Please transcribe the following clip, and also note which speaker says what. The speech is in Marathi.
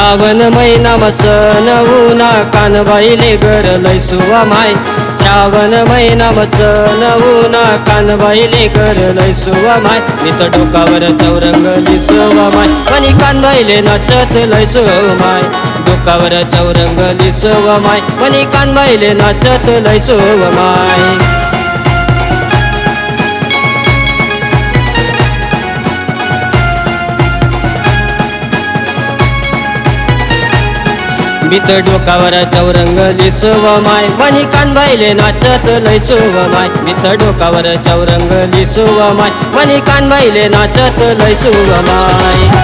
Speaker 1: श्रावण महिना मसन उना कानबाईले घर लय सुवा माय श्रावण महिना मसन उना कानबाईले घर लय सुवा माय मी तर डोकावर चौरंग लिसवा माय पण कानबाईले नाचत लय माय डोकावर चौरंग लिसवा माय पण कानबाईले नाचत लय सुवा माय लांबीत डोकावर चौरंग लिसव माय मनी कानबाईले नाचत लैसोव माय मित डोकावर चौरंग लिसोव माय मनी कानबाईले नाचत लय माय